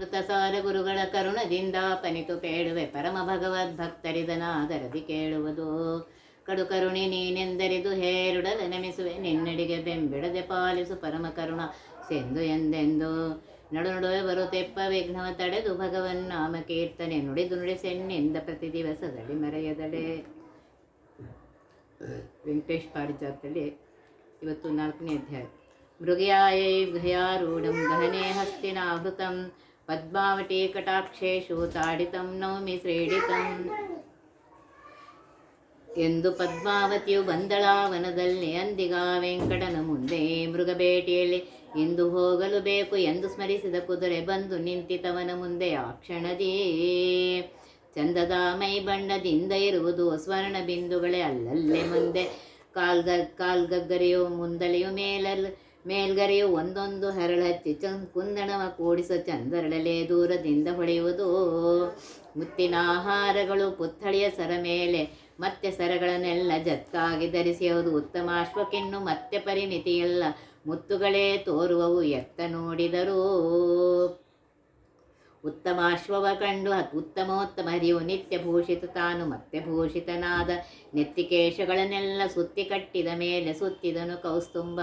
ಸಾರ ಗುರುಗಳ ಕರುಣದಿಂದ ಪನಿತು ಪೇಳುವೆ ಪರಮ ಭಗವದ್ ಭಕ್ತರಿದನಾದರದಿ ಕೇಳುವುದು. ಕಡು ಕರುಣಿ ನೀನೆಂದರಿದು ಹೇರುಡಲ ನೆಮಿಸುವೆ, ನಿನ್ನಡಿಗೆ ಬೆಂಬಿಡದೆ ಪಾಲಿಸು ಪರಮ ಕರುಣ ಸೆಂದು ಎಂದೆಂದು. ನಡು ನಡುವೆ ಬರುತ್ತೆಪ್ಪ ವಿಘ್ನವ ತಡೆದು ಭಗವನ್ ನಾಮ ಕೀರ್ತನೆ ನುಡಿದು ನುಡಿಸೆನ್ನಿಂದ ಪ್ರತಿ ದಿವಸದಲ್ಲಿ ಮರೆಯದಡೆ ವೆಂಕಟೇಶ್ ಪಾರಿಜಾತಲ್ಲಿ ಇವತ್ತು ನಾಲ್ಕನೇ ಅಧ್ಯಾಯ. ಮೃಗಯಾಯೈ ಗೃಹಯಾರೂಢಂ ಗಹನೆ ಹಸ್ತಿನಾವೃತಂ ಪದ್ಮಾವಟಿ ಕಟಾಕ್ಷೇಶು ತಾಡಿತಂ ನೌಮಿ ಶ್ರೇಡಿತಂ ಎಂದು ಪದ್ಮಾವತಿಯು ಬಂದಳಾವನದಲ್ಲಿ ಅಂದಿಗ ವೆಂಕಟನ ಮುಂದೆ ಮೃಗಬೇಟೆಯಲ್ಲಿ ಇಂದು ಹೋಗಲು ಬೇಕು ಎಂದು ಸ್ಮರಿಸಿದ ಕುದುರೆ ಬಂದು ನಿಂತಿತವನ ಮುಂದೆ ಆ ಕ್ಷಣದೇ. ಚಂದದ ಮೈ ಬಣ್ಣದಿಂದ ಇರುವುದು ಸ್ವರ್ಣ ಬಿಂದುಗಳೇ ಅಲ್ಲಲ್ಲೇ ಮುಂದೆ. ಕಾಲ್ಗ, ಕಾಲ್ಗಗ್ಗರೆಯು ಮುಂದಲೆಯು ಮೇಲಲ್ ಮೇಲ್ಗರೆಯು ಒಂದೊಂದು ಹರಳಚ್ಚಿ ಚಂ ಕುಂದಣವ ಕೂಡಿಸ ಚಂದರಳಲೆ ದೂರದಿಂದ ಹೊಳೆಯುವುದು ಮುತ್ತಿನ ಆಹಾರಗಳು ಪುತ್ಥಳಿಯ ಸರ ಮೇಲೆ ಮತ್ತೆ ಸರಗಳನ್ನೆಲ್ಲ ಜತ್ತಾಗಿ ಧರಿಸುವುದು ಉತ್ತಮ ಅಶ್ವಕ್ಕಿನ್ನು ಮತ್ತೆ ಪರಿಮಿತಿಯಲ್ಲ ಮುತ್ತುಗಳೇ ತೋರುವವು ಎತ್ತ ನೋಡಿದರೂ. ಉತ್ತಮ ಅಶ್ವವ ಕಂಡು ಉತ್ತಮೋತ್ತಮ ಹರಿಯು ನಿತ್ಯ ಭೂಷಿತ ತಾನು ಮತ್ತೆ ಭೂಷಿತನಾದ ನೆತ್ತಿಕೇಶಗಳನ್ನೆಲ್ಲ ಸುತ್ತಿ ಕಟ್ಟಿದ ಮೇಲೆ ಸುತ್ತಿದನು ಕೌಸ್ತುಂಭ.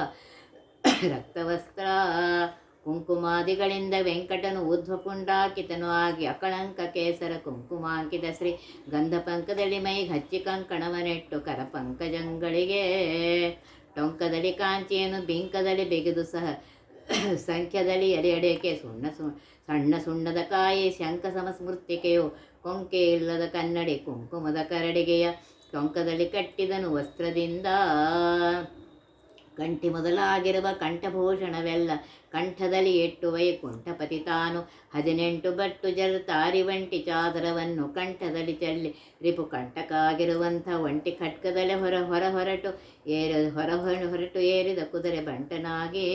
ರಕ್ತವಸ್ತ್ರ, ಕುಂಕುಮಾದಿಗಳಿಂದ ವೆಂಕಟನು ಊರ್ಧ್ವಪುಂಡಾಕಿತನು ಆಗಿ ಅಕಳಂಕ ಕೇಸರ ಕುಂಕುಮಾಂಕಿತ ಶ್ರೀ ಗಂಧಪಂಕದಲ್ಲಿ ಮೈ ಹಚ್ಚಿ ಕಂಕಣವನೆಟ್ಟು ಕರಪಂಕಜಂಗಳಿಗೆ. ಟೊಂಕದಲ್ಲಿ ಕಾಂಚಿಯನ್ನು ಬಿಂಕದಲ್ಲಿ ಬೆಗೆದು ಸಹ ಸಂಖ್ಯದಲ್ಲಿ ಎಡೆಯಡೆಕೆ ಸುಣ್ಣ ಸು ಸಣ್ಣ ಸುಣ್ಣದ ಕಾಯಿ ಶಂಕ ಸಮಸ್ಮೃತಿಕೆಯು ಕೊಂಕೆ ಇಲ್ಲದ ಕನ್ನಡಿ ಕುಂಕುಮದ ಕರಡಿಗೆಯ ಟೊಂಕದಲ್ಲಿ ಕಟ್ಟಿದನು ವಸ್ತ್ರದಿಂದ. ಕಂಠಿ ಮೊದಲಾಗಿರುವ ಕಂಠಭೂಷಣವೆಲ್ಲ ಕಂಠದಲ್ಲಿ ಎಟ್ಟು ವೈಕುಂಠಪತಿ ತಾನು. ಹದಿನೆಂಟು ಬಟ್ಟು ಜಲ್ ತಾರಿ ಒಂಟಿ ಚಾದರವನ್ನು ಕಂಠದಲ್ಲಿ ಚೆಲ್ಲಿ ರಿಪು ಕಂಟಕಾಗಿರುವಂಥ ಒಂಟಿ ಖಡ್ಗದಲ್ಲಿ ಹೊರ ಹೊರ ಹೊರಟು ಏರ ಹೊರ ಹೊರ- ಹೊರಟು ಏರಿದ ಕುದುರೆ ಬಂಟನಾಗೇ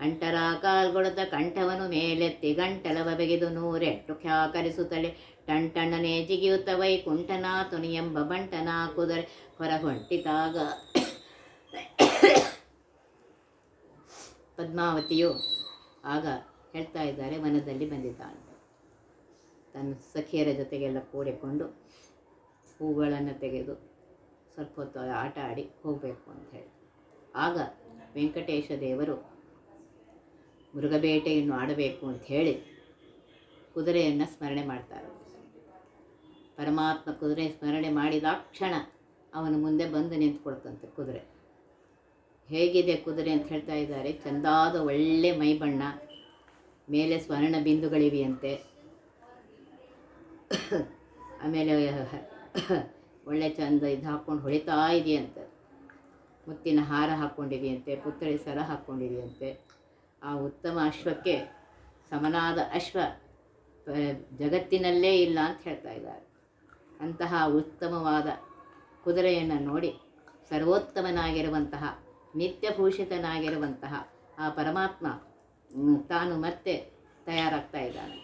ಅಂಟರ ಕಾಲ್ಗೊಳದ ಕಂಠವನ್ನು ಮೇಲೆತ್ತಿ ಗಂಟಲವ ಬೆಗೆದು ನೂರೆಟ್ಟು ಖ್ಯಾಕರಿಸುತ್ತಲೇ ಟಂಟಣ್ಣನೆ ಜಿಗಿಯುತ್ತ ವೈಕುಂಠನಾಥುನಿ ಎಂಬ ಬಂಟನಾ ಕುದುರೆ ಹೊರ ಹೊಂಟಿತಾಗ ಪದ್ಮಾವತಿಯು ಆಗ ಹೇಳ್ತಾ ಇದ್ದಾರೆ, ವನದಲ್ಲಿ ಬಂದಿದ್ದಾಳೆ. ತನ್ನ ಸಖಿಯರ ಜೊತೆಗೆಲ್ಲ ಕೂಡಿಕೊಂಡು ಹೂಗಳನ್ನು ತೆಗೆದು ಸ್ವಲ್ಪ ಹೊತ್ತು ಆಟ ಆಡಿ ಹೋಗಬೇಕು ಅಂತ ಹೇಳಿ. ಆಗ ವೆಂಕಟೇಶ ದೇವರು ಮೃಗಬೇಟೆಯನ್ನು ಆಡಬೇಕು ಅಂತ ಹೇಳಿ ಕುದುರೆಯನ್ನು ಸ್ಮರಣೆ ಮಾಡ್ತಾರೆ. ಪರಮಾತ್ಮ ಕುದುರೆ ಸ್ಮರಣೆ ಮಾಡಿದಾಕ್ಷಣ ಅವನು ಮುಂದೆ ಬಂದು ನಿಂತ್ಕೊಳ್ತಂತೆ ಕುದುರೆ. ಹೇಗಿದೆ ಕುದುರೆ ಅಂತ ಹೇಳ್ತಾ ಇದ್ದಾರೆ. ಚಂದಾದ ಒಳ್ಳೆ ಮೈ ಬಣ್ಣ ಮೇಲೆ ಸ್ವರ್ಣ ಬಿಂದುಗಳಿವೆಯಂತೆ. ಆಮೇಲೆ ಒಳ್ಳೆ ಚಂದ ಇದು ಹಾಕ್ಕೊಂಡು ಹೊಳಿತಾ ಇದೆಯಂತೆ. ಮುತ್ತಿನ ಹಾರ ಹಾಕ್ಕೊಂಡಿದೆಯಂತೆ ಪುತ್ಥಳಿ ಸರ ಹಾಕ್ಕೊಂಡಿದೆಯಂತೆ. ಆ ಉತ್ತಮ ಅಶ್ವಕ್ಕೆ ಸಮನಾದ ಅಶ್ವ ಜಗತ್ತಿನಲ್ಲೇ ಇಲ್ಲ ಅಂತ ಹೇಳ್ತಾ ಇದ್ದಾರೆ. ಅಂತಹ ಉತ್ತಮವಾದ ಕುದುರೆಯನ್ನು ನೋಡಿ ಸರ್ವೋತ್ತಮನಾಗಿರುವಂತಹ ನಿತ್ಯಭೂಷಿತನಾಗಿರುವಂತಹ ಆ ಪರಮಾತ್ಮ ತಾನು ಮತ್ತೆ ತಯಾರಾಗ್ತಾ ಇದ್ದಾನೆ.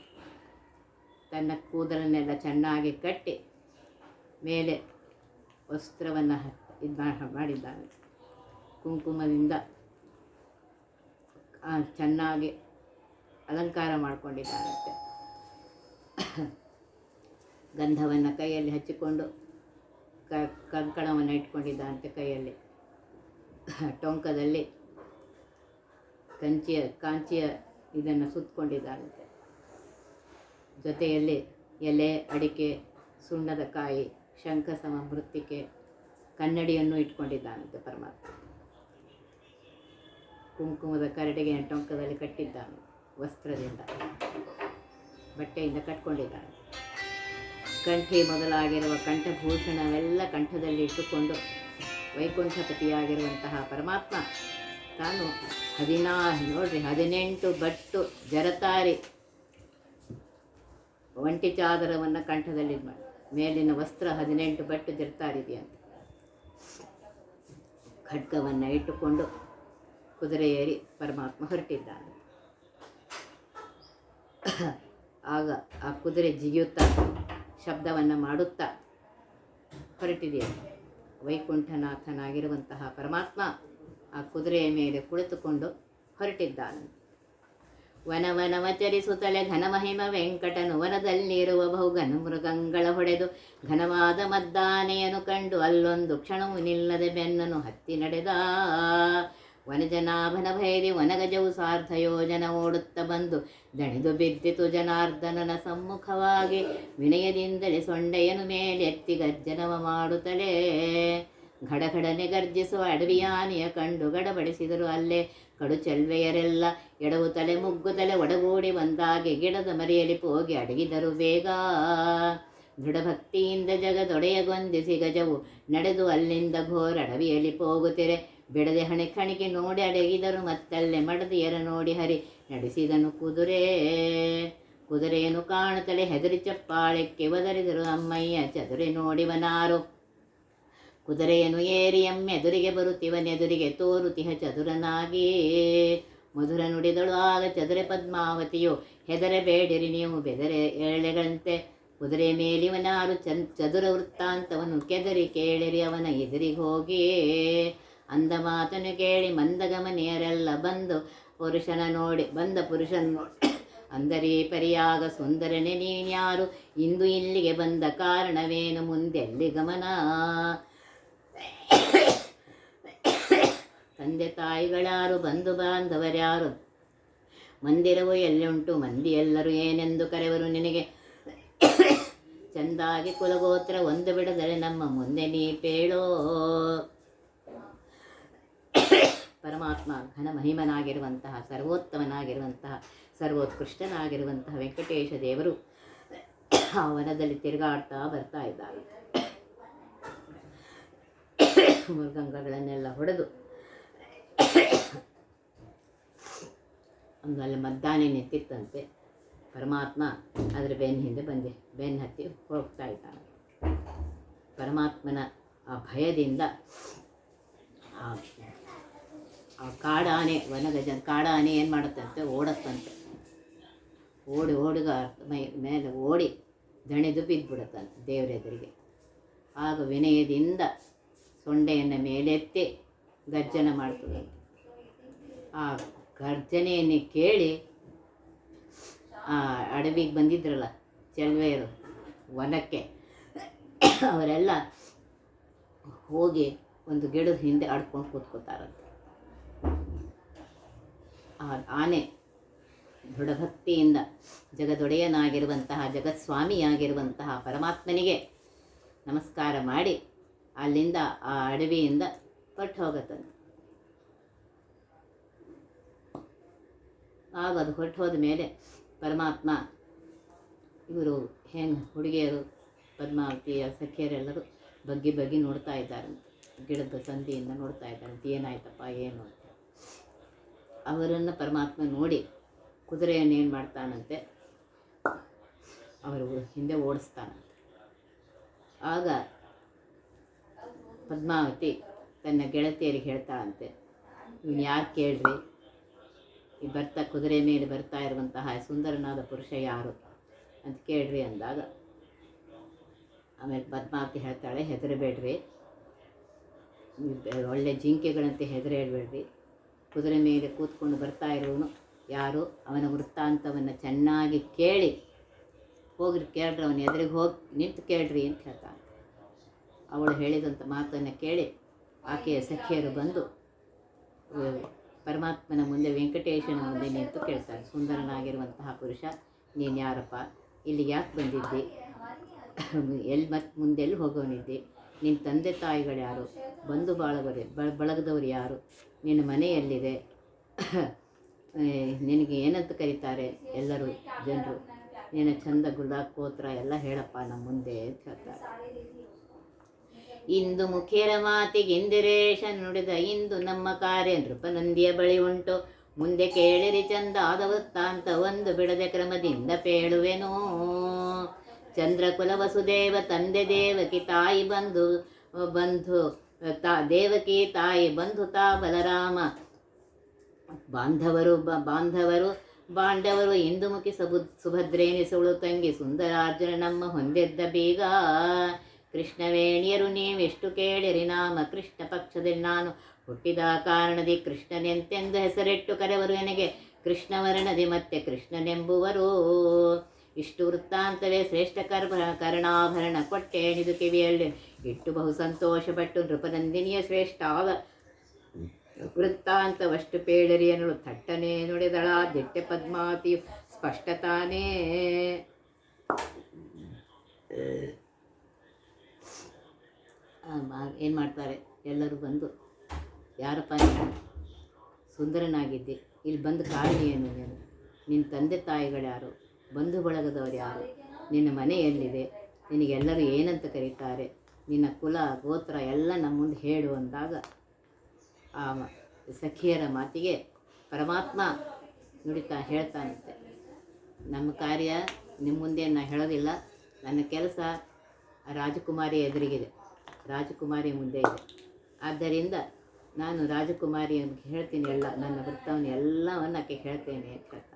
ತನ್ನ ಕೂದಲನ್ನೆಲ್ಲ ಚೆನ್ನಾಗಿ ಕಟ್ಟಿ ಮೇಲೆ ವಸ್ತ್ರವನ್ನು ಇದು ಮಾಡಿದ್ದಾನೆ. ಕುಂಕುಮದಿಂದ ಚೆನ್ನಾಗಿ ಅಲಂಕಾರ ಮಾಡಿಕೊಂಡಿದ್ದಾನಂತೆ ಗಂಧವನ್ನು ಕೈಯಲ್ಲಿ ಹಚ್ಚಿಕೊಂಡು ಕ, ಕಂಕಣವನ್ನು ಇಟ್ಕೊಂಡಿದ್ದಾನಂತೆ ಕೈಯಲ್ಲಿ. ಟೊಂಕದಲ್ಲಿ ಕಂಚಿಯ, ಕಾಂಚಿಯ ಇದನ್ನು ಸುತ್ತಕೊಂಡಿದ್ದಾಗುತ್ತೆ ಜೊತೆಯಲ್ಲಿ ಎಲೆ, ಅಡಿಕೆ, ಸುಣ್ಣದ ಕಾಯಿ ಶಂಖ ಸಮ ಮೃತ್ತಿಕೆ, ಕನ್ನಡಿಯನ್ನು ಇಟ್ಕೊಂಡಿದ್ದಾನಂತೆ ಪರಮಾತ್ಮ. ಕುಂಕುಮದ ಕರಡಿಗೆ ಟೊಂಕದಲ್ಲಿ ಕಟ್ಟಿದ್ದಾನೆ, ವಸ್ತ್ರದಿಂದ, ಬಟ್ಟೆಯಿಂದ ಕಟ್ಕೊಂಡಿದ್ದಾನೆ. ಕಂಠಿ ಮೊದಲಾಗಿರುವ ಕಂಠಭೂಷಣವೆಲ್ಲ ಕಂಠದಲ್ಲಿ ಇಟ್ಟುಕೊಂಡು ವೈಕುಂಠಪತಿಯಾಗಿರುವಂತಹ ಪರಮಾತ್ಮ. ತಾನು ಹದಿನಾ ನೋಡ್ರಿ, ಹದಿನೆಂಟು ಬಟ್ಟು ಜರತಾರಿ. ಒಂಟಿ ಚಾದರವನ್ನು ಕಂಠದಲ್ಲಿ ಮೇಲಿನ ವಸ್ತ್ರ ಹದಿನೆಂಟು ಬಟ್ಟು ಜರತಾರಿದೆಯಂತೆ ಖಡ್ಗವನ್ನು ಇಟ್ಟುಕೊಂಡು ಕುದುರೆ ಏರಿ ಪರಮಾತ್ಮ ಹೊರಟಿದ್ದಾನೆ. ಆಗ ಆ ಕುದುರೆ ಜಿಗಿಯುತ್ತಾ, ಶಬ್ದವನ್ನು ಮಾಡುತ್ತಾ ಹೊರಟಿದೆಯಂತೆ ವೈಕುಂಠನಾಥನಾಗಿರುವಂತಹ ಪರಮಾತ್ಮ ಆ ಕುದುರೆಯ ಮೇಲೆ ಕುಳಿತುಕೊಂಡು ಹೊರಟಿದ್ದಾನೆ. ವನವನವಚರಿಸುತ್ತಲೇ ಘನಮಹಿಮ ವೆಂಕಟನು ವನದಲ್ಲಿರುವ ಬಹುಗನು ಮೃಗಂಗಳ ಹೊಡೆದು ಘನವಾದ ಮದ್ದಾನೆಯನ್ನು ಕಂಡು ಅಲ್ಲೊಂದು ಕ್ಷಣವು ನಿಲ್ಲದೆ ಬೆನ್ನನು ಹತ್ತಿ ನಡೆದ. ವನಜನಾಭನ ಭೈರಿ ವನಗಜವು ಸಾರ್ಥಯೋ ಯೋಜನ ಓಡುತ್ತ ಬಂದು ದಣಿದು ಬಿದ್ದಿತು ಜನಾರ್ದನನ ಸಮ್ಮುಖವಾಗಿ. ವಿನಯದಿಂದಲೇ ಸೊಂಡೆಯನು ಮೇಲೆತ್ತಿ ಗರ್ಜನವ ಮಾಡುತ್ತಲೇ. ಘಡಘಡನೆ ಗರ್ಜಿಸುವ ಅಡವಿಯಾನೆಯ ಕಂಡು ಗಡಬಡಿಸಿದರು ಅಲ್ಲೇ. ಕಡು ಚೆಲ್ವೆಯರೆಲ್ಲ ಎಡವು ತಲೆ ಮುಗ್ಗು ತಲೆ ಒಡಗೂಡಿ ಬಂದಾಗೆ ಗಿಡದ ಮರೆಯಲ್ಲಿ ಹೋಗಿ ಅಡಗಿದರು ಬೇಗ. ದೃಢಭಕ್ತಿಯಿಂದ ಜಗದೊಡೆಯಗೊಂದಿಸಿ ಗಜವು ನಡೆದು ಅಲ್ಲಿಂದ ಘೋರ ಅಡವಿಯಲ್ಲಿ ಹೋಗುತ್ತಿರೆ ಬಿಡದೆ ಹಣೆ ಕಣಿಕೆ ನೋಡಿ ಅಡಗಿದರು ಮತ್ತಲ್ಲೇ ಮಡದಿಯರ ನೋಡಿ ಹರಿ ನಡೆಸಿದನು ಕುದುರೆ. ಕುದುರೆಯನ್ನು ಕಾಣುತ್ತಲೇ ಹೆದರಿ ಚಪ್ಪಾಳಕ್ಕೆ ಒದರಿದರು ಅಮ್ಮಯ್ಯ ಚದುರೆ ನೋಡಿವನಾರು ಕುದುರೆಯನ್ನು ಏರಿ ಎಮ್ಮೆದುರಿಗೆ ಬರುತ್ತಿವನೆದುರಿಗೆ ತೋರುತಿಹ ಚದುರನಾಗಿ. ಮಧುರ ನುಡಿದಳು ಆಗ ಚದುರೆ ಪದ್ಮಾವತಿಯು ಹೆದರಬೇಡಿರಿ ನೀವು ಬೆದರೆ ಎಳೆಗಳಂತೆ ಕುದುರೆ ಮೇಲಿವನಾರು ಚನ್ ಚದುರ ವೃತ್ತಾಂತವನ್ನು ಕೆದರಿ ಕೇಳಿರಿ ಅವನ ಎದುರಿಗೆ ಹೋಗಿ. ಅಂದ ಮಾತನ್ನು ಕೇಳಿ ಮಂದಗಮನೆಯರೆಲ್ಲ ಬಂದು ಪುರುಷನ ನೋಡಿ, ಬಂದ ಪುರುಷನ ನೋಡಿ. ಅಂದರೆ ಪರಿಯಾಗ ಸುಂದರನೆ ನೀನ್ಯಾರು? ಇಂದು ಇಲ್ಲಿಗೆ ಬಂದ ಕಾರಣವೇನು? ಮುಂದೆಲ್ಲಿ ಗಮನ? ತಂದೆ ತಾಯಿಗಳಾರು, ಬಂಧು ಬಾಂಧವರ್ಯಾರು? ಮಂದಿರವು ಎಲ್ಲುಂಟು ಮಂದಿ ಎಲ್ಲರೂ ಏನೆಂದು ಕರೆವರು ನಿನಗೆ? ಚಂದಾಗಿ ಕುಲಗೋತ್ರ ಒಂದು ಬಿಡದರೆ ನಮ್ಮ ಮುಂದೆ ನೀ ಪೇಳೋ? ಪರಮಾತ್ಮ ಘನ ಮಹಿಮನಾಗಿರುವಂತಹ ಸರ್ವೋತ್ತಮನಾಗಿರುವಂತಹ, ಸರ್ವೋತ್ಕೃಷ್ಟನಾಗಿರುವಂತಹ ವೆಂಕಟೇಶ ದೇವರು ಆ ವನದಲ್ಲಿ ತಿರುಗಾಡ್ತಾ ಬರ್ತಾ ಇದ್ದಾರೆ. ಮೃಗಂಗಗಳನ್ನೆಲ್ಲ ಹೊಡೆದು ಅಲ್ಲಿ ಮದ್ದಾನೆ ನಿಂತಿತ್ತಂತೆ. ಪರಮಾತ್ಮ ಅದರ ಬೆನ್ನ ಹಿಂದೆ ಬಂದೆ. ಬೆನ್ನ ಹತ್ತಿ ಹೋಗ್ತಾ ಇದ್ದಾನೆ. ಪರಮಾತ್ಮನ ಆ ಭಯದಿಂದ ಆ ಆ ಕಾಡಾನೆ ವನಗಜ ಕಾಡಾನೆ ಏನು ಮಾಡುತ್ತಂತೆ? ಓಡತ್ತಂತೆ. ಓಡಿ ಓಡಿಗ ಮೈ, ಮೇಲೆ ಓಡಿ ದಣಿದು ಬಿದ್ದುಬಿಡುತ್ತಂತೆ ದೇವರೆದುರಿಗೆ. ಆಗ ವಿನಯದಿಂದ ಸೊಂಡೆಯನ್ನು ಮೇಲೆತ್ತಿ ಗರ್ಜನ ಮಾಡ್ತದಂತೆ. ಆ ಗರ್ಜನೆಯನ್ನು ಕೇಳಿ ಆ ಅಡವಿಗೆ ಬಂದಿದ್ರಲ್ಲ ಚೆಲ್ವೆಯರು ವನಕ್ಕೆ, ಅವರೆಲ್ಲ ಹೋಗಿ ಒಂದು ಗಿಡದ ಹಿಂದೆ ಆಡ್ಕೊಂಡು ಕೂತ್ಕೋತಾರಂತೆ. ಆನೆ ದೃಢಭಕ್ತಿಯಿಂದ ಜಗದೊಡೆಯನಾಗಿರುವಂತಹ ಜಗತ್ಸ್ವಾಮಿಯಾಗಿರುವಂತಹ ಪರಮಾತ್ಮನಿಗೆ ನಮಸ್ಕಾರ ಮಾಡಿ ಅಲ್ಲಿಂದ ಆ ಅಡವಿಯಿಂದ ಹೊರಟು ಹೋಗುತ್ತದೆ ಆಗ ಅದು ಹೊರಟು ಹೋದ ಮೇಲೆ ಪರಮಾತ್ಮ ಇವರು ಹೆಂಗೆ ಹುಡುಗಿಯರು, ಪದ್ಮಾವತಿಯ ಸಖಿಯರೆಲ್ಲರೂ ಬಗ್ಗಿ ಬಗ್ಗಿ ನೋಡ್ತಾ ಇದ್ದಾರೆ ಗಿಡದ ಸಂದಿಯಿಂದ ನೋಡ್ತಾ ಇದ್ದಾರೆ ಏನಾಯ್ತಪ್ಪ, ಏನು ಅವರನ್ನು ಪರಮಾತ್ಮ ನೋಡಿ ಕುದುರೆಯನ್ನು ಏನು ಮಾಡ್ತಾನಂತೆ? ಅವರು ಹಿಂದೆ ಓಡಿಸ್ತಾನಂತೆ. ಆಗ ಪದ್ಮಾವತಿ ತನ್ನ ಗೆಳತಿಯರಿಗೆ ಹೇಳ್ತಾಳಂತೆ ಇವನು ಯಾರು ಕೇಳ್ರಿ? ಈ ಬರ್ತಾ ಕುದುರೆ ಮೇಲೆ ಬರ್ತಾ ಇರುವಂತಹ ಸುಂದರನಾದ ಪುರುಷ ಯಾರು? ಅಂತ ಕೇಳ್ರಿ ಅಂದಾಗ, ಆಮೇಲೆ ಪದ್ಮಾವತಿ ಹೇಳ್ತಾಳೆ, ಹೆದರಬೇಡ್ರಿ. ಒಳ್ಳೆ ಜಿಂಕೆಗಳಂತೆ ಹೆದರ ಹೇಳ್ಬೇಡ್ರಿ ಕುದುರೆ ಮೇಲೆ ಕೂತ್ಕೊಂಡು ಬರ್ತಾ ಇರೋನು. ಯಾರು ಅವನ ವೃತ್ತಾಂತವನ್ನು ಚೆನ್ನಾಗಿ ಕೇಳಿ. ಹೋಗ್ರಿ, ಕೇಳ್ರಿ, ಅವನು ಎದುರಿಗೆ ಹೋಗಿ, ನಿಂತು ಕೇಳ್ರಿ ಅಂತ ಹೇಳ್ತಾನೆ. ಅವಳು ಹೇಳಿದಂಥ ಮಾತನ್ನು ಕೇಳಿ ಆಕೆಯ ಸಖಿಯರು ಬಂದು ಪರಮಾತ್ಮನ ಮುಂದೆ, ವೆಂಕಟೇಶನ ಮುಂದೆ ನಿಂತು ಕೇಳ್ತಾರೆ. ಸುಂದರನಾಗಿರುವಂತಹ ಪುರುಷ, ನೀನು ಯಾರಪ್ಪ? ಇಲ್ಲಿ ಯಾಕೆ ಬಂದಿದ್ದಿ? ಎಲ್ಲಿ ಮತ್ತೆ ಮುಂದೆ ಎಲ್ಲಿ ಹೋಗೋನಿದ್ದಿ ನಿನ್ನ ತಂದೆ ತಾಯಿಗಳು ಯಾರು? ಬಂಧು ಬಾಳಗರು ಬಳಗದವ್ರು ಯಾರು? ನಿನ್ನ ಮನೆಯಲ್ಲಿದೆ. ನಿನಗೆ ಏನಂತ ಕರೀತಾರೆ ಎಲ್ಲರೂ ಜನರು. ನೀನು ಚಂದ ಗುಲಾಬ್ ಕೋತ್ರ ಎಲ್ಲ ಹೇಳಪ್ಪ, ನಮ್ಮ ಮುಂದೆ ಅಂತ ಹೇಳ್ತಾರೆ. ಇಂದು ಮುಖೇರ ಮಾತಿಗೆ ಇಂದಿರೇಶ ನುಡಿದ ಇಂದು ನಮ್ಮ ಕಾರ್ಯ ನೃಪನಂದಿಯ ಬಳಿ ಉಂಟು. ಮುಂದೆ ಕೇಳಿರಿ ಚಂದ ಆದ ವೃತ್ತಾಂತ ಒಂದು ಬಿಡದೆ ಕ್ರಮದಿಂದ ಪೇಳುವೆನೋ. ಚಂದ್ರಕುಲ ವಸುದೇವ ತಂದೆ ದೇವಕಿ ತಾಯಿ ಬಂಧು ಬಂಧು ತಾ ದೇವಕಿ ತಾಯಿ ಬಂಧು ತಾ ಬಲರಾಮ. ಬಾಂಧವರು ಬಾಂಧವರು ಬಾಂಡವರು ಇಂದುಮುಖಿ ಸಬು ಸುಭದ್ರೇನಿಸುಳು ತಂಗಿ ಸುಂದರಾರ್ಜುನ ನಮ್ಮ ಹೊಂದೆದ್ದ ಬೀಗ. ಕೃಷ್ಣವೇಣಿಯರು ನೀವೆಷ್ಟು ಕೇಳಿರಿ ನಾಮ ಕೃಷ್ಣ ಪಕ್ಷದಲ್ಲಿ ನಾನು ಹುಟ್ಟಿದ ಕಾರಣದಿ ಕೃಷ್ಣನೆಂತೆಂದು ಹೆಸರಿಟ್ಟು ಕರೆವರು ನನಗೆ ಕೃಷ್ಣವರ್ಣದಿ ಮತ್ತೆ ಕೃಷ್ಣನೆಂಬುವರು. ಇಷ್ಟು ವೃತ್ತಾಂತವೇ ಶ್ರೇಷ್ಠ ಕರ್ಮ, ಕರ್ಣಾಭರಣ, ಕೊಟ್ಟೆ ನಿದು ಕಿವಿಯಲ್ಲಿ. ಇಟ್ಟು ಬಹು ಸಂತೋಷಪಟ್ಟು ನೃಪನಂದಿನಿಯ ಶ್ರೇಷ್ಠ ವೃತ್ತಾಂತವಷ್ಟು ಪೇಳರಿ ಅನ್ನಲು ಥಟ್ಟನೆ ನುಡಿದಳ ದಿಟ್ಟೆ ಪದ್ಮಾತಿ ಸ್ಪಷ್ಟತಾನೇ. ಏನು ಮಾಡ್ತಾರೆ? ಎಲ್ಲರೂ ಬಂದು, ಯಾರಪ್ಪ ಸುಂದರನಾಗಿದ್ದೆ. ಇಲ್ಲಿ ಬಂದು ಕಾರಣ ಏನು? ನೀನು ನಿನ್ನ ತಂದೆ ತಾಯಿಗಳು ಯಾರು? ಬಂಧು ಬಳಗದವರು ಯಾರು? ನಿನ್ನ ಮನೆ ಎಲ್ಲಿದೆ? ನಿನಗೆಲ್ಲರೂ ಏನಂತ ಕರೀತಾರೆ? ನಿನ್ನ ಕುಲ, ಗೋತ್ರ ಎಲ್ಲ ನಮ್ಮ ಮುಂದೆ ಹೇಳು ಅಂದಾಗ ಆ ಸಖಿಯರ ಮಾತಿಗೆ ಪರಮಾತ್ಮ ನುಡಿತಾ ಹೇಳ್ತಾನಂತೆ. ನಮ್ಮ ಕಾರ್ಯ ನಿಮ್ಮ ಮುಂದೆ ನಾನು ಹೇಳೋದಿಲ್ಲ. ನನ್ನ ಕೆಲಸ ರಾಜಕುಮಾರಿ ಎದುರಿಗಿದೆ. ರಾಜಕುಮಾರಿ ಮುಂದೆ ಇದೆ. ಆದ್ದರಿಂದ ನಾನು ರಾಜಕುಮಾರಿ ಹೇಳ್ತೀನಿ ಎಲ್ಲ, ನನ್ನ ವೃತ್ತವನ್ನು ಎಲ್ಲವನ್ನು ಆಕೆ ಹೇಳ್ತೇನೆ ಅಂತ.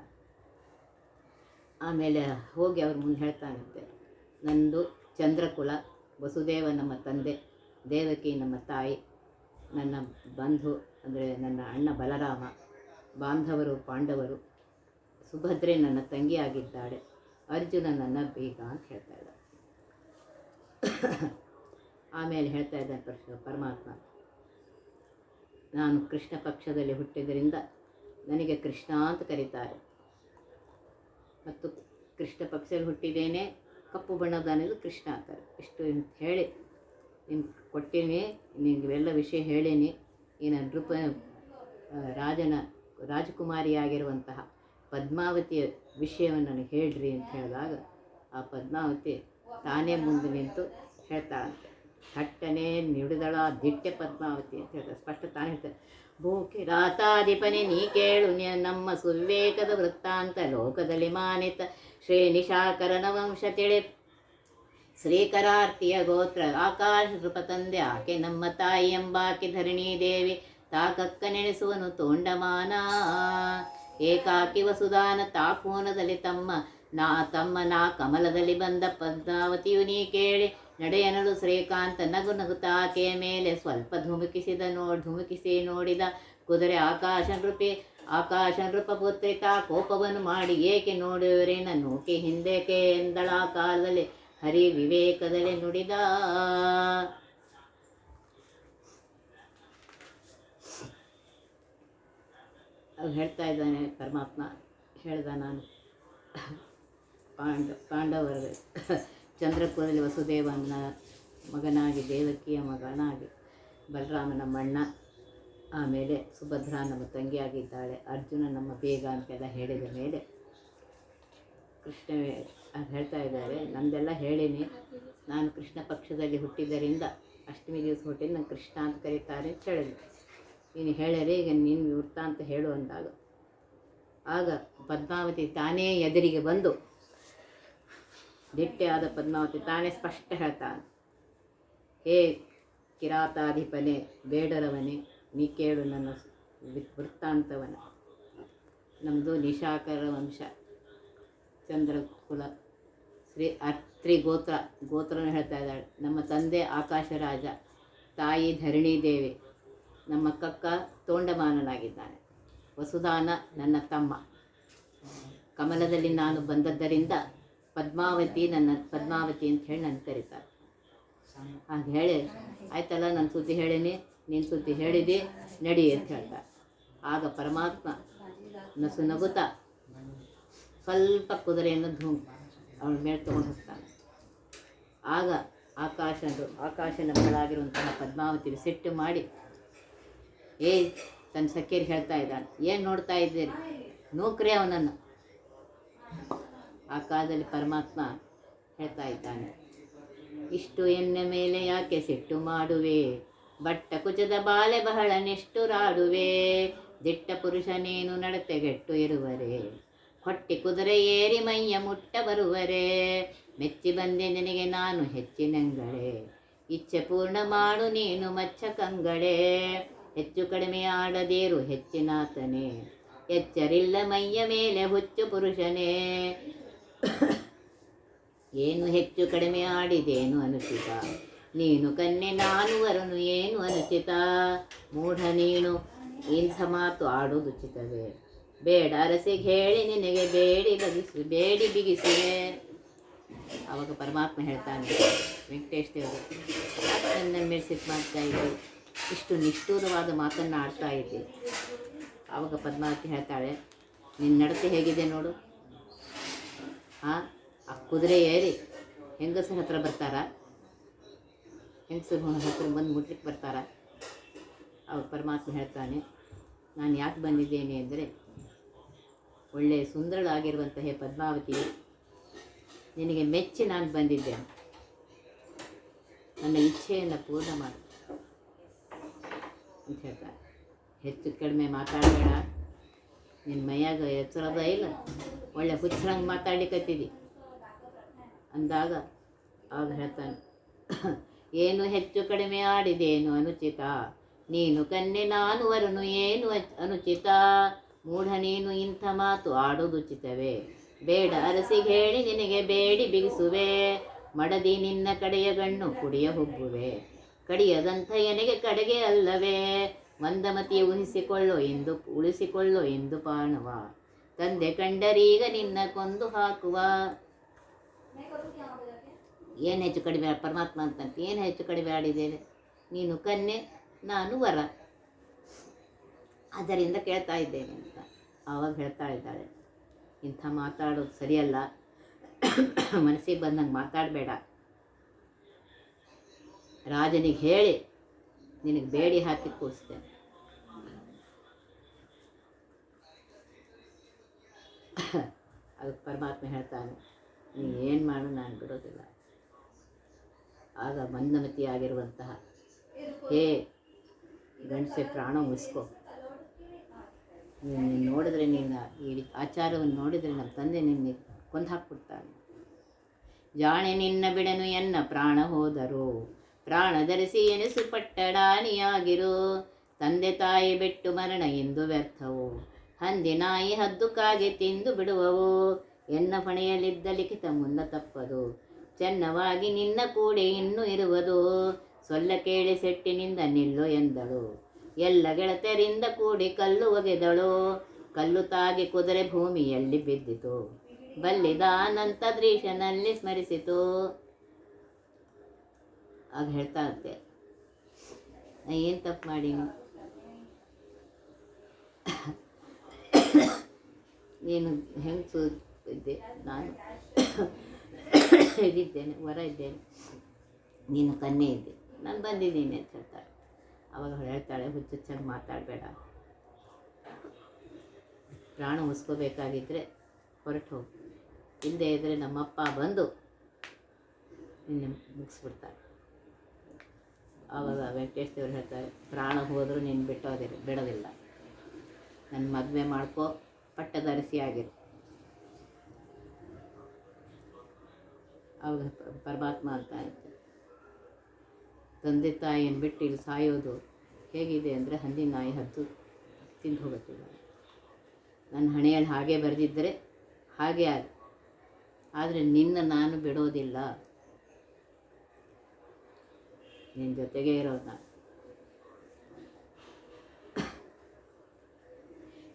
ಆಮೇಲೆ ಹೋಗಿ ಅವ್ರ ಮುಂದೆ ಹೇಳ್ತಾನಂತೆ, ನಂದು ಚಂದ್ರಕುಲ, ವಸುದೇವ ನಮ್ಮ ತಂದೆ, ದೇವಕಿ ನಮ್ಮ ತಾಯಿ, ನನ್ನ ಬಂಧು, ಅಂದರೆ ನನ್ನ ಅಣ್ಣ ಬಲರಾಮ, ಬಾಂಧವರು, ಪಾಂಡವರು, ಸುಭದ್ರೆ ನನ್ನ ತಂಗಿಯಾಗಿದ್ದಾಳೆ ಅರ್ಜುನ ನನ್ನ ಬೀಗ ಅಂತ ಹೇಳ್ತಾ ಇದ್ದ ಆಮೇಲೆ ಹೇಳ್ತಾ ಇದ್ದಾನೆ ಪರಮಾತ್ಮ, ನಾನು ಕೃಷ್ಣ ಪಕ್ಷದಲ್ಲಿ ಹುಟ್ಟಿದ್ದರಿಂದ ನನಗೆ ಕೃಷ್ಣ ಅಂತ ಕರೀತಾರೆ. ಮತ್ತು ಕೃಷ್ಣ ಪಕ್ಷದಲ್ಲಿ ಹುಟ್ಟಿದ್ದೇನೆ. ಕಪ್ಪು ಬಣ್ಣದನೆದು ಕೃಷ್ಣ ಅಂತಾರೆ. ಇಷ್ಟು ಹೇಳಿ. ನಿಮ್ಗೆ ಕೊಟ್ಟೀನಿ, ನಿಮಗೆಲ್ಲ ವಿಷಯ ಹೇಳೇನಿ. ಈ ನೃಪ ರಾಜನ, ರಾಜಕುಮಾರಿಯಾಗಿರುವಂತಹ ಪದ್ಮಾವತಿಯ ವಿಷಯವನ್ನು ನನಗೆ ಹೇಳ್ರಿ ಅಂತ ಹೇಳಿದಾಗ ಆ ಪದ್ಮಾವತಿ ತಾನೇ ಮುಂದೆ ನಿಂತು ಹೇಳ್ತಾಳಂತೆ. ಥಟ್ಟನೆ ನಿಡಿದಳ ದಿಟ್ಟೆ ಪದ್ಮಾವತಿ ಅಂತ ಹೇಳ್ತಾರೆ ಸ್ಪಷ್ಟ ತಾನೇ ಹೇಳ್ತಾರೆ ಭೂಕಿ ರಾತಾಧಿಪನೆ ನೀ ಕೇಳು ನಮ್ಮ ಸುವಿವೇಕದ ವೃತ್ತಾಂತ ಲೋಕದಲ್ಲಿ ಮಾನಿತ. ಶ್ರೀ ನಿಶಾಕರನ ವಂಶ ತಿಳಿ. ಶ್ರೀಕರಾರ್ತಿಯ ಗೋತ್ರ ಆಕಾಶ ನೃಪ ತಂದೆ ಆಕೆ ನಮ್ಮ ತಾಯಿ ಎಂಬಾಕೆ ಧರಣಿ ದೇವಿ. ತಾಕಕ್ಕ ನೆನೆಸುವನು ತೋಂಡಮಾನ. ಏಕಾಕಿ ವಸುದಾನ ತಾಕೋನದಲ್ಲಿ ತಮ್ಮ. ನಾ ತಮ್ಮ ನಾ ಕಮಲದಲ್ಲಿ ಬಂದ ಪದ್ಮಾವತಿಯು ನೀ ಕೇಳಿ. ನಡೆಯನಲು ಶ್ರೀಕಾಂತ ನಗು ನಗುತಾಕೆಯ ಮೇಲೆ. ಸ್ವಲ್ಪ ಧುಮುಕಿಸಿದ ನೋ, ಧುಮುಕಿಸಿ ನೋಡಿದ ಕುದುರೆ ಆಕಾಶ ನೃಪಿ ಆಕಾಶ ನೃಪ ಪುತ್ರಿಕಾ ಕೋಪವನ್ನು ಮಾಡಿ ಏಕೆ ನೋಡುವರೆ? ನೂಕೆ ಹಿಂದೇಕೆ ಎಂದಳ ಕಾಲದಲ್ಲಿ ಹರಿ ವಿವೇಕದಲ್ಲಿ ನುಡಿದ. ಹೇಳ್ತಾ ಇದ್ದಾನೆ ಪರಮಾತ್ಮ, ಹೇಳ್ದ ನಾನು. ಪಾಂಡ, ಪಾಂಡವರ. ಚಂದ್ರಪುರದಲ್ಲಿ ವಸುದೇವನ ಮಗನಾಗಿ, ದೇವಕಿಯ ಮಗನಾಗಿ ಬಲರಾಮ ಮಣ್ಣ, ಆಮೇಲೆ ಸುಭದ್ರಾ ನಮ್ಮ ತಂಗಿಯಾಗಿದ್ದಾಳೆ. ಅರ್ಜುನ ನಮ್ಮ ಬೇಗ ಅಂತೆಲ್ಲ ಹೇಳಿದ ಮೇಲೆ ಕೃಷ್ಣ ಹೇಳ್ತಾ ಇದ್ದಾರೆ, ನಂದೆಲ್ಲ ಹೇಳೀನಿ. ನಾನು ಕೃಷ್ಣ ಪಕ್ಷದಲ್ಲಿ ಹುಟ್ಟಿದ್ದರಿಂದ ಅಷ್ಟಮಿ ದಿವಸ ಹುಟ್ಟಿದ ನಾನು ಕೃಷ್ಣ ಅಂತ ಕರೀತಾರೆ ಅಂತ ಹೇಳಿದ್ರು ನೀನು ಹೇಳ್ಯಾರೆ, ಈಗ ನೀನು ವೃತ್ತ ಅಂತ ಹೇಳು ಅಂದಾಗ. ಆಗ ಪದ್ಮಾವತಿ ತಾನೇ ಎದುರಿಗೆ ಬಂದು ದಿಟ್ಟೆ ಆದ ಪದ್ಮಾವತಿ ತಾನೇ ಸ್ಪಷ್ಟ ಹೇಳ್ತಾನೆ ಹೇ ಕಿರಾತಾಧಿಪನೆ, ಬೇಡರವನೇ, ನೀ ಕೇಳು ನನ್ನ ವೃತ್ತಾಂತವನ ನಮ್ಮದು ನಿಶಾಕರ ವಂಶ. ಚಂದ್ರಕುಲ, ಶ್ರೀ ಅತ್ರಿ ಗೋತ್ರ ಗೋತ್ರನ ಹೇಳ್ತಾ ಇದ್ದಾಳೆ. ನಮ್ಮ ತಂದೆ ಆಕಾಶ ರಾಜ ತಾಯಿ ಧರಣಿ ದೇವಿ ನಮ್ಮ ಕಕ್ಕ ತೋಂಡಮಾನನಾಗಿದ್ದಾನೆ. ವಸುದಾನ ನನ್ನ ತಮ್ಮ. ಕಮಲದಲ್ಲಿ ನಾನು ಬಂದದ್ದರಿಂದ ಪದ್ಮಾವತಿ ನನ್ನ ಪದ್ಮಾವತಿ ಅಂತ ಹೇಳಿ ನನ್ನ ಕರೀತಾರೆ. ಹಾಗೆ ಹೇಳಿ, ಆಯ್ತಲ್ಲ ನನ್ನ ಸುದ್ದಿ ಹೇಳೀನಿ, ನೀನು ಸುದ್ದಿ ಹೇಳಿದಿ, ನಡಿ ಅಂತ ಹೇಳ್ತಾರೆ. ಆಗ ಪರಮಾತ್ಮ ನಸು ನಗುತ್ತಾ, ಸ್ವಲ್ಪ ಕುದುರೆಯನ್ನು ಧೂಮ್ ಅವಳ ಮೇಲೆ ತೊಗೊಂಡು ಹೋಗ್ತಾನೆ. ಆಗ ಆಕಾಶದ್ದು, ಆಕಾಶನ ಮಗಳಾಗಿರುವಂತಹ ಪದ್ಮಾವತಿ ಸಿಟ್ಟು ಮಾಡಿ, ಏಯ್, ತನ್ನ ಸಖಿಯರಿಗೆ ಹೇಳ್ತಾ ಇದ್ದಾನೆ, ಏನು ನೋಡ್ತಾ ಇದ್ದೀರಿ? ನೂಕ್ರಿ ಅವನನ್ನು. ಆ ಕಾಲದಲ್ಲಿ ಪರಮಾತ್ಮ ಹೇಳ್ತಾ ಇದ್ದಾನೆ, ಇಷ್ಟು ಎನ್ನ ಮೇಲೆ ಯಾಕೆ ಸಿಟ್ಟು ಮಾಡುವೆ? ಬಟ್ಟ ಕುಚದ ಬಾಲೆ ಬಹಳ ನಿಷ್ಠುರಾಡುವೆ ದಿಟ್ಟ ಪುರುಷನೇನು ನಡತೆಗೆಟ್ಟು ಇರುವರೆ. ಹೊಟ್ಟೆ ಕುದುರೆ ಏರಿ ಮೈಯ ಮುಟ್ಟ ಬರುವರೆ. ಮೆಚ್ಚಿ ಬಂದೆ ನಿನಗೆ ನಾನು ಹೆಚ್ಚಿನಂಗಳೆ. ಇಚ್ಛೆ ಪೂರ್ಣ ಮಾಡು ನೀನು ಮಚ್ಚ ಕಂಗಳೆ. ಹೆಚ್ಚು ಕಡಿಮೆ ಆಡದೇರು ಹೆಚ್ಚಿನಾತನೇ. ಎಚ್ಚರಿಲ್ಲ ಮೈಯ ಮೇಲೆ ಹುಚ್ಚು ಪುರುಷನೇ. ಏನು ಹೆಚ್ಚು ಕಡಿಮೆ ಆಡಿದೇನು ಅನುಚಿತ? ನೀನು ಕನ್ನೆ ನಾನು ವರನು ಏನು ಅನುಚಿತ? ಮೂಢ ನೀನು, ಇಂಥ ಮಾತು ಆಡೋದು ಉಚಿತವೇ? ಬೇಡ, ಅರಸಿಗೆ ಹೇಳಿ, ನಿನಗೆ ಬೇಡಿ ಬಗಿಸಿ ಬೇಡಿ ಬಿಗಿಸಿದೆ ಅವಾಗ ಪರಮಾತ್ಮ ಹೇಳ್ತಾನೆ, ವೆಂಕಟೇಶ್ ದೇವರು ನನ್ನ ಮೇಲೆ ಮಾಡ್ತಾ ಇದ್ದೆ? ಇಷ್ಟು ನಿಷ್ಠೂರವಾದ ಮಾತನ್ನು ಆಡ್ತಾ ಇದ್ದೆ? ಆವಾಗ ಪದ್ಮಾವತಿ ಹೇಳ್ತಾಳೆ, ನಿನ್ನ ನಡತೆ ಹೇಗಿದೆ ನೋಡು. ಹಾಂ ಆ ಕುದುರೆ ಏರಿ, ಹೆಂಗಸರ ಹತ್ರ ಬರ್ತಾರಾ? ಹೆಂಗಸರ ಹತ್ರ ಬಂದು ಮುಟ್ಲಿಕ್ಕೆ ಬರ್ತಾರ? ಅವ್ರು ಪರಮಾತ್ಮ ಹೇಳ್ತಾನೆ, ನಾನು ಯಾಕೆ ಬಂದಿದ್ದೇನೆ ಅಂದರೆ ಒಳ್ಳೆಯ ಸುಂದರಳಾಗಿರುವಂಥ ಹೇ ಪದ್ಮಾವತಿ, ನಿನಗೆ ಮೆಚ್ಚಿ ನಾನು ಬಂದಿದ್ದೇನೆ. ನನ್ನ ಇಚ್ಛೆಯನ್ನು ಪೂರ್ಣ ಮಾಡು ಅಂತ ಹೇಳ್ತಾರೆ ಹೆಚ್ಚು ಕಡಿಮೆ ಮಾತಾಡಬೇಡ. ನಿನ್ನ ಮೈಯಾಗ ಎಚ್ಚರದ ಇಲ್ಲ. ಒಳ್ಳೆ ಹುಚ್ಚರಂಗೆ ಮಾತಾಡ್ಲಿಕ್ಕತ್ತಿದ್ದಿ ಅಂದಾಗ ಆಗ ಹೇಳ್ತಾನೆ, ಏನು ಹೆಚ್ಚು ಕಡಿಮೆ ಆಡಿದೇನು ಅನುಚಿತ? ನೀನು ಕನ್ನೆ ನಾನು ವರನು ಏನು ಅನುಚಿತ? ಮೂಢ ನೀನು ಇಂಥ ಮಾತು ಆಡೋದು ಉಚಿತವೇ? ಬೇಡ ಅರಸಿಗೆ ಹೇಳಿ ನಿನಗೆ ಬೇಡಿ ಬಿಗಿಸುವೆ. ಮಡದಿ ನಿನ್ನ ಕಡೆಯ ಗಣ್ಣು ಕುಡಿಯ ಹುಬ್ಬುವೆ. ಕಡಿಯದಂಥ ಎನೆಗೆ ಕಡೆಗೆ ಅಲ್ಲವೇ? ಮಂದಮತಿ ಊಹಿಸಿಕೊಳ್ಳೋ ಎಂದು ಉಳಿಸಿಕೊಳ್ಳೋ ಎಂದು ಪಾಣುವ. ತಂದೆ ಕಂಡರೀಗ ನಿನ್ನ ಕೊಂದು ಹಾಕುವ. ಏನು ಹೆಚ್ಚು ಕಡಿಮೆ ಪರಮಾತ್ಮ ಅಂತಂತ ಏನು ಹೆಚ್ಚು ಕಡಿಮೆ ಆಡಿದ್ದೇನೆ ನೀನು ಕನ್ನೆ ನಾನು ವರ. ಅದರಿಂದ ಕೇಳ್ತಾ ಇದ್ದೇನೆ ಅಂತ ಆವಾಗ ಹೇಳ್ತಾ ಇದ್ದಾಳೆ. ಇಂಥ ಮಾತಾಡೋದು ಸರಿಯಲ್ಲ. ಮನಸ್ಸಿಗೆ ಬಂದಂಗೆ ಮಾತಾಡಬೇಡ. ರಾಜನಿಗೆ ಹೇಳಿ, ನಿನಗೆ ಬೇಡಿ ಹಾಕಿ ಕೂರಿಸ್ತೇನೆ. ಅದಕ್ಕೆ ಪರಮಾತ್ಮ ಹೇಳ್ತಾನೆ, ನೀ ಏನು ಮಾಡು ನಾನು ಬಿಡೋದಿಲ್ಲ. ಆಗ ಮಂದಮತಿಯಾಗಿರುವಂತಹ ಹೇ ಗಂಡಸೆ, ಪ್ರಾಣ ಉಳಿಸ್ಕೊ. ನೀನು ನೋಡಿದ್ರೆ ನಿನ್ನ ಈ ಆಚಾರವನ್ನು ನೋಡಿದರೆ ನಮ್ಮ ತಂದೆ ನಿನ್ನೆ ಕೊಂದು ಹಾಕ್ಬಿಡ್ತಾನೆ. ಜಾಣೆ ನಿನ್ನ ಬಿಡನು ಎನ್ನ ಪ್ರಾಣ ಹೋದರು, ಪ್ರಾಣ ಧರಿಸಿ ಎನಿಸು ಪಟ್ಟಡಾನಿಯಾಗಿರು ತಂದೆ ತಾಯಿ ಬಿಟ್ಟು ಮರಣ ಎಂದು ವ್ಯರ್ಥವು. ಹಂದಿ ನಾಯಿ ಹದ್ದು ಕಾಗೆ ತಿಂದು ಬಿಡುವವು. ಎನ್ನ ಹೊಣೆಯಲ್ಲಿದ್ದ ಲಿಖಿತ ಮುನ್ನ ತಪ್ಪದು. ಚೆನ್ನವಾಗಿ ನಿನ್ನ ಕೂಡೆ ಇನ್ನೂ ಇರುವುದು. ಸೊಲ್ಲ ಕೇಳಿ ಸೆಟ್ಟಿನಿಂದ ನಿಲ್ಲು ಎಂದಳು. ಎಲ್ಲ ಗೆಳತಿಯರಿಂದ ಕೂಡಿ ಕಲ್ಲು ಒಗೆದಳು. ಕಲ್ಲು ತಾಗಿ ಕುದುರೆ ಭೂಮಿಯಲ್ಲಿ ಬಿದ್ದಿತು. ಬಲ್ಲಿದ ಅನಂತ ದೃಶ್ಯನಲ್ಲಿ ಸ್ಮರಿಸಿತು. ಆಗ ಹೇಳ್ತಾ ಇದ್ದೆ, ಏನು ತಪ್ಪು ಮಾಡೀನಿ ನೀನು ಹೆಂಗಸು ಇದ್ದೆ ನಾನು ಇದಿದ್ದೇನೆ, ವರ ಇದ್ದೇನೆ. ನೀನು ಕನ್ಯೆ ಇದ್ದೆ. ನಾನು ಬಂದಿದ್ದೀನಿ ಅಂತ ಹೇಳ್ತಾಳೆ ಅವಾಗ ಹೇಳ್ತಾಳೆ ಹುಚ್ಚುಚ್ಚಾಗಿ ಮಾತಾಡಬೇಡ. ಪ್ರಾಣ ಉಳಿಸ್ಕೋಬೇಕಾಗಿದ್ದರೆ ಹೊರಟು ಹೋಗಿ. ಹಿಂದೆ ಇದ್ದರೆ ನಮ್ಮಪ್ಪ ಬಂದು ನಿನ್ನೆ ಮುಗಿಸ್ಬಿಡ್ತಾರೆ. ಆವಾಗ ವೆಂಕಟೇಶ್ ದೇವ್ರು ಹೇಳ್ತಾರೆ, ಪ್ರಾಣ ಹೋದರೂ ನೀನು ಬಿಟ್ಟೋದಿಲ್ಲ ಬಿಡೋದಿಲ್ಲ. ನನ್ನ ಮದುವೆ ಮಾಡ್ಕೋ. ಪಟ್ಟದರಸಿ ಆಗಿರು. ಆವಾಗ ಪ- ಪರಮಾತ್ಮ ಅಂತ ಆಯ್ತು. ತಂದೆ ತಾಯಿಯನ್ನು ಬಿಟ್ಟು ಇಲ್ಲಿ ಸಾಯೋದು ಹೇಗಿದೆ ಅಂದರೆ ಹಂದಿ ನಾಯಿ ಹತ್ತು ತಿಂದು ಹೋಗುತ್ತಿಲ್ಲ ನನ್ನ ಹಣೆಯಲ್ಲಿ ಹಾಗೆ ಬರೆದಿದ್ದರೆ ಹಾಗೆ ಆಗ. ಆದರೆ ನಿನ್ನ ನಾನು ಬಿಡೋದಿಲ್ಲ. ನಿನ್ನ ಜೊತೆಗೆ ಇರೋದು ನಾನು.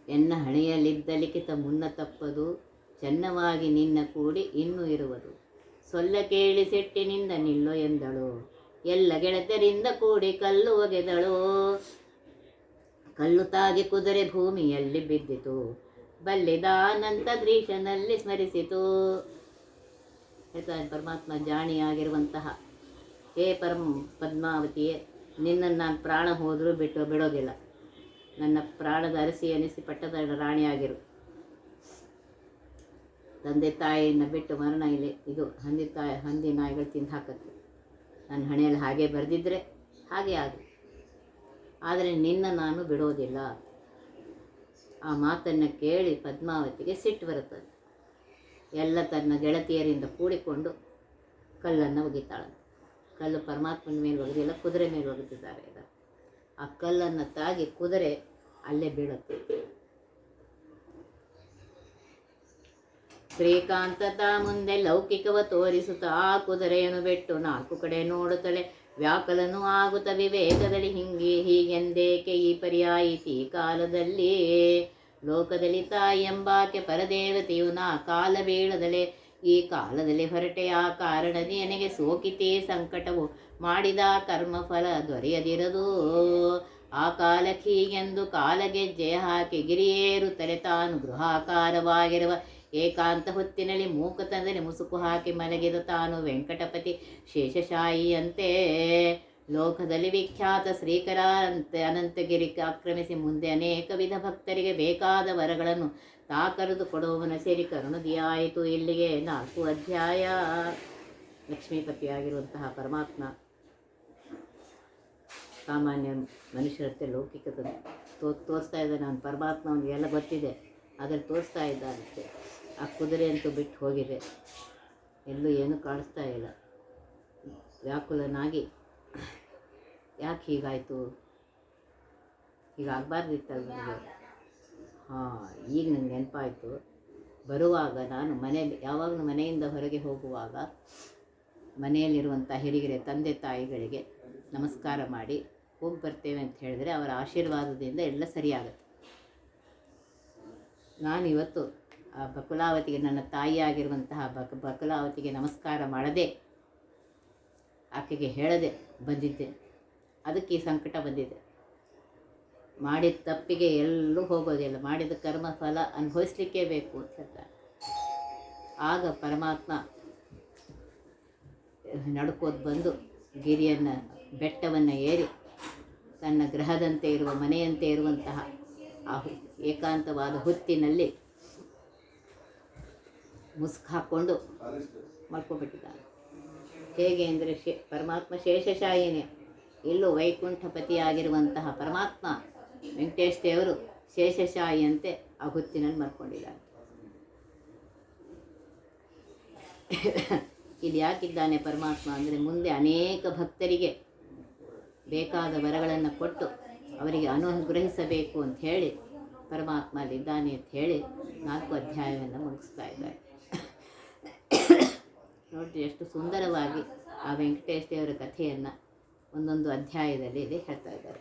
ಎನ್ನ ಹಣೆಯಲ್ಲಿದ್ದ ಲಿಖಿತ ಮುನ್ನ ತಪ್ಪದು, ಚೆನ್ನವಾಗಿ ನಿನ್ನ ಕೂಡಿ ಇನ್ನೂ ಇರುವುದು. ಸೊಲ್ಲ ಕೇಳಿ ಸೆಟ್ಟಿನಿಂದ ನಿಲ್ಲೋ ಎಂದಳು. ಎಲ್ಲ ಗೆಳತರಿಂದ ಕೂಡಿ ಕಲ್ಲು ಒಗೆದಳು. ಕಲ್ಲು ತಾಗಿ ಕುದುರೆ ಭೂಮಿಯಲ್ಲಿ ಬಿದ್ದಿತು. ಬಲ್ಲಿದಾನಂತ ದ್ರೀಶನಲ್ಲಿ ಸ್ಮರಿಸಿತು. ಹೇಳ್ತಾನೆ ಪರಮಾತ್ಮ, ಜಾಣಿಯಾಗಿರುವಂತಹ ಹೇ ಪರಂ ಪದ್ಮಾವತಿಯೇ, ನಿನ್ನನ್ನು ನಾನು ಪ್ರಾಣ ಹೋದರೂ ಬಿಟ್ಟು ಬಿಡೋದಿಲ್ಲ. ನನ್ನ ಪ್ರಾಣದ ಅರಸಿ ಎನಿಸಿ ಪಟ್ಟದ ರಾಣಿಯಾಗಿರು. ತಂದೆ ತಾಯಿಯನ್ನು ಬಿಟ್ಟು ಮರಣ ಇಲ್ಲಿ. ಇದು ಹಂದಿ ತಾಯಿ ಹಂದಿ ನಾಯಿಗಳು ತಿಂದು ಹಾಕತ್ತೆ. ನನ್ನ ಹಣೆಯಲ್ಲಿ ಹಾಗೆ ಬರೆದಿದ್ದರೆ ಹಾಗೆ ಆಗಲಿ ಆದರೆ ನಿನ್ನ ನಾನು ಬಿಡೋದಿಲ್ಲ. ಆ ಮಾತನ್ನು ಕೇಳಿ ಪದ್ಮಾವತಿಗೆ ಸಿಟ್ಟು ಬರುತ್ತದೆ. ಎಲ್ಲ ತನ್ನ ಗೆಳತಿಯರಿಂದ ಕೂಡಿಕೊಂಡು ಕಲ್ಲನ್ನು ಒಗಿತಾಳೆ ಕಲ್ಲು ಪರಮಾತ್ಮನ ಮೇಲೆ ಒಗೆದಿಲ್ಲ, ಕುದುರೆ ಮೇಲೆ ಒಗೆದಿದ್ದಾರೆ. ಆ ಕಲ್ಲನ್ನು ತಾಗಿ ಕುದುರೆ ಅಲ್ಲೇ ಬೀಳುತ್ತೆ. ಶ್ರೀಕಾಂತದ ಮುಂದೆ ಲೌಕಿಕವ ತೋರಿಸುತ್ತ ಆ ಕುದುರೆಯನ್ನು ಬಿಟ್ಟು ನಾಲ್ಕು ಕಡೆ ನೋಡುತ್ತಳೆ ವ್ಯಾಕಲನು ಆಗುತ್ತ ವಿವೇಕದಲ್ಲಿ ಹಿಂಗೆ ಹೀಗೆಂದೇಕೆ ಈ ಪರ್ಯಾಯಿತಿ ಕಾಲದಲ್ಲಿ? ಲೋಕದಲ್ಲಿ ತಾಯಿ ಎಂಬಾಕೆ ಪರದೇವತೆಯು ನಾ ಕಾಲ ಬೀಳದಲೆ ಈ ಕಾಲದಲ್ಲಿ ಹೊರಟೆಯ ಕಾರಣದಿ ನನಗೆ ಸೋಕಿತೇ ಸಂಕಟವು. ಮಾಡಿದ ಕರ್ಮಫಲ ದೊರೆಯದಿರದು. ಆ ಕಾಲಕ್ಕೀಗೆಂದು ಕಾಲಗೆಜ್ಜೆ ಹಾಕಿ ಗಿರಿಯೇರುತ್ತಲೆ ತಾನು ಗೃಹಾಕಾರವಾಗಿರುವ ಏಕಾಂತ ಹೊತ್ತಿನಲ್ಲಿ ಮೂಕತನದಲ್ಲಿ ಮುಸುಕು ಹಾಕಿ ಮಲಗಿದ ತಾನು ವೆಂಕಟಪತಿ ಶೇಷಶಾಹಿಯಂತೆ ಲೋಕದಲ್ಲಿ ವಿಖ್ಯಾತ ಶ್ರೀಕರ ಅಂತ ಅನಂತಗಿರಿ ಆಕ್ರಮಿಸಿ ಮುಂದೆ ಅನೇಕ ವಿಧ ಭಕ್ತರಿಗೆ ಬೇಕಾದ ವರಗಳನ್ನು ತಾ ಕರೆದು ಕೊಡುವವನ ಸೇರಿ ಕರುಣದಿಯಾಯಿತು ಇಲ್ಲಿಗೆ ನಾಲ್ಕು ಅಧ್ಯಾಯ. ಲಕ್ಷ್ಮೀಪತಿಯಾಗಿರುವಂತಹ ಪರಮಾತ್ಮ ಸಾಮಾನ್ಯ ಮನುಷ್ಯರತ್ತೆ ಲೌಕಿಕದ ತೋ ತೋರಿಸ್ತಾ ಇದ್ದಾನೆ ಅವನು ಪರಮಾತ್ಮ, ಅವನಿಗೆ ಎಲ್ಲ ಗೊತ್ತಿದೆ. ಆದರೆ ತೋರಿಸ್ತಾ ಅಂತೆ ಆ ಕುದುರೆ ಅಂತೂ ಬಿಟ್ಟು ಹೋಗಿದೆ. ಎಲ್ಲೂ ಏನೂ ಕಾಣಿಸ್ತಾ ಇಲ್ಲ. ವ್ಯಾಕುಲನಾಗಿ. ಯಾಕೆ ಹೀಗಾಯಿತು? ಹೀಗಾಗಬಾರ್ದಿತ್ತಲ್ಲ ನನಗೆ? ಹಾಂ, ಈಗ ನನಗೆ ನೆನಪಾಯಿತು. ಬರುವಾಗ ನಾನು ಮನೆ, ಯಾವಾಗಲೂ ಮನೆಯಿಂದ ಹೊರಗೆ ಹೋಗುವಾಗ ಮನೆಯಲ್ಲಿರುವಂಥ ಹಿರಿಯರೆ, ತಂದೆ ತಾಯಿಗಳಿಗೆ ನಮಸ್ಕಾರ ಮಾಡಿ ಹೋಗಿ ಬರ್ತೇವೆ ಅಂತ ಹೇಳಿದ್ರೆ ಅವರ ಆಶೀರ್ವಾದದಿಂದ ಎಲ್ಲ ಸರಿಯಾಗುತ್ತೆ. ನಾನು ಇವತ್ತು ಆ ಬಕುಲಾವತಿಗೆ ನನ್ನ ತಾಯಿಯಾಗಿರುವಂತಹ ಬಕ ಬಕುಲಾವತಿಗೆ ನಮಸ್ಕಾರ ಮಾಡದೆ ಆಕೆಗೆ ಹೇಳದೆ ಬಂದಿದ್ದೆ. ಅದಕ್ಕೆ ಈ ಸಂಕಟ ಬಂದಿದೆ. ಮಾಡಿದ ತಪ್ಪಿಗೆ ಎಲ್ಲೂ ಹೋಗೋದಿಲ್ಲ. ಮಾಡಿದ ಕರ್ಮ ಫಲ ಅನುಭವಿಸ್ಲಿಕ್ಕೇ ಬೇಕು ಅಂತ ಹೇಳ್ತಾರೆ. ಆಗ ಪರಮಾತ್ಮ ನಡ್ಕೋದು ಬಂದು ಗಿರಿಯನ್ನು ಬೆಟ್ಟವನ್ನು ಏರಿ ತನ್ನ ಗ್ರಹದಂತೆ ಇರುವ ಮನೆಯಂತೆ ಇರುವಂತಹ ಆ ಏಕಾಂತವಾದ ಹೊತ್ತಿನಲ್ಲಿ ಮುಸ್ಕ್ ಹಾಕ್ಕೊಂಡು ಮಲ್ಕೊಬಿಟ್ಟಿದ್ದಾನೆ. ಹೇಗೆ ಅಂದರೆ ಶೇ, ಪರಮಾತ್ಮ ಶೇಷಶಾಹಿನೇ ಇಲ್ಲೂ ವೈಕುಂಠಪತಿಯಾಗಿರುವಂತಹ ಪರಮಾತ್ಮ ವೆಂಕಟೇಶ್ ದೇವರು ಶೇಷಶಾಹಿಯಂತೆ ಆ ಹೊತ್ತಿನಲ್ಲಿ ಮಲ್ಕೊಂಡಿದ್ದಾನೆ. ಇಲ್ಲಿ ಯಾಕಿದ್ದಾನೆ ಪರಮಾತ್ಮ ಅಂದರೆ ಮುಂದೆ ಅನೇಕ ಭಕ್ತರಿಗೆ ಬೇಕಾದ ವರಗಳನ್ನು ಕೊಟ್ಟು ಅವರಿಗೆ ಅನುಗ್ರಹಿಸಬೇಕು ಅಂತ ಹೇಳಿ ಪರಮಾತ್ಮ ಅಲ್ಲಿದ್ದಾನೆ ಅಂತ ಹೇಳಿ ನಾಲ್ಕು ಅಧ್ಯಾಯವನ್ನು ಮುಗಿಸ್ತಾ ಇದ್ದಾರೆ. ನೋಡಿ ಎಷ್ಟು ಸುಂದರವಾಗಿ ಆ ವೆಂಕಟೇಶ ದೇವರ ಕಥೆಯನ್ನು ಒಂದೊಂದು ಅಧ್ಯಾಯದಲ್ಲಿ ಇಲ್ಲಿ ಹೇಳ್ತಾ ಇದ್ದಾರೆ.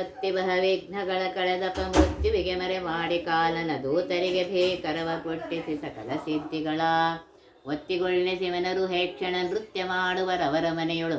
ಒತ್ತಿ ಬಹ ವಿಘ್ನಗಳ ಕಳೆದಪ ಮೃತ್ಯುವಿಗೆ ಮರೆ ಮಾಡಿ ಕಾಲನ ದೂತರಿಗೆ ಭೇಕರವ ಕೊಟ್ಟಿಸಿ ಸಕಲ ಸಿದ್ಧಿಗಳ. ಒತ್ತಿಗೊಳ್ಳೆ ಶಿವನರು ಹೇಕ್ಷಣ ನೃತ್ಯ ಮಾಡುವರವರ ಮನೆಯೊಳು